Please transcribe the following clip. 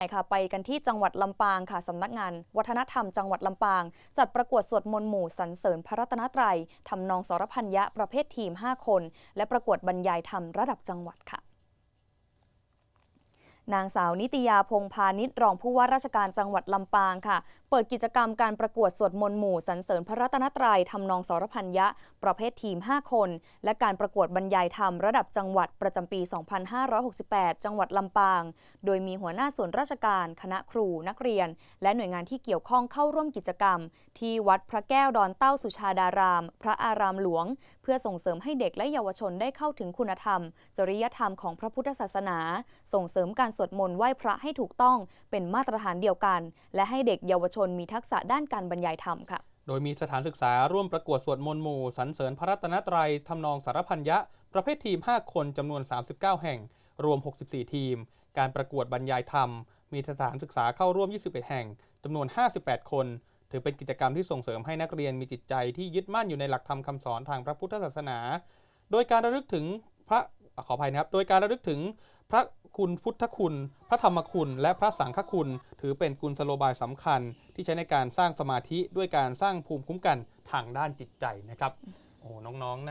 ค่ะไปกันที่จังหวัดลำปางค่ะสำนักงานวัฒนธรรมจังหวัดลำปาง จัดประกวดสวดมนต์หมู่สรรเสริญพระรัตนตรัยทำนองสรพัญญะประเภททีม 5 คน และประกวดบรรยายธรรมระดับจังหวัดค่ะ นางสาวนิตยาพงพาณิชย์รองผู้ว่าราชการจังหวัดลำปางค่ะ เปิดกิจกรรมการประกวดสวดมนต์หมู่สรรเสริญพระรัตนตรัยทำนองสรพัญญะประเภททีม 5 คน และการประกวดบรรยายธรรมระดับจังหวัดประจำปี 2568 จังหวัดลำปาง โดยมีหัวหน้าส่วนราชการ คณะครูนักเรียน และหน่วยงานที่เกี่ยวข้องเข้าร่วมกิจกรรม ที่วัดพระแก้วดอนเต้าสุชาดาราม พระอารามหลวง เพื่อส่งเสริมให้เด็กและเยาวชนได้เข้าถึงคุณธรรม จริยธรรมของพระพุทธศาสนา ส่งเสริมการสวดมนต์ไหว้พระให้ถูกต้องเป็นมาตรฐานเดียวกัน และให้เด็กเยาวชนมีทักษะด้านการบรรยายธรรมค่ะ โดยมีสถานศึกษาร่วมประกวดสวดมนต์หมู่สรรเสริญพระรัตนตรัยทำนองสารพัญญะประเภททีม 5 คนจำนวน 39 แห่ง รวม 64 ทีม การประกวดบรรยายธรรม มีสถานศึกษาเข้าร่วม 21 แห่งจำนวน 58 คนถือเป็นกิจกรรมที่ส่งเสริมให้นักเรียนมีจิตใจที่ยึดมั่นอยู่ในหลักธรรมคำสอนทางพระพุทธศาสนา โดยการระลึกถึงพระ ขออภัยนะครับ โดยการระลึกถึงพระคุณพุทธคุณ พระธรรมคุณ และพระสังฆคุณ ถือเป็นกุลสโลบายสำคัญ ที่ใช้ในการสร้างสมาธิด้วยการสร้างภูมิคุ้มกันทางด้านจิตใจนะครับ โอ้น้องๆน่า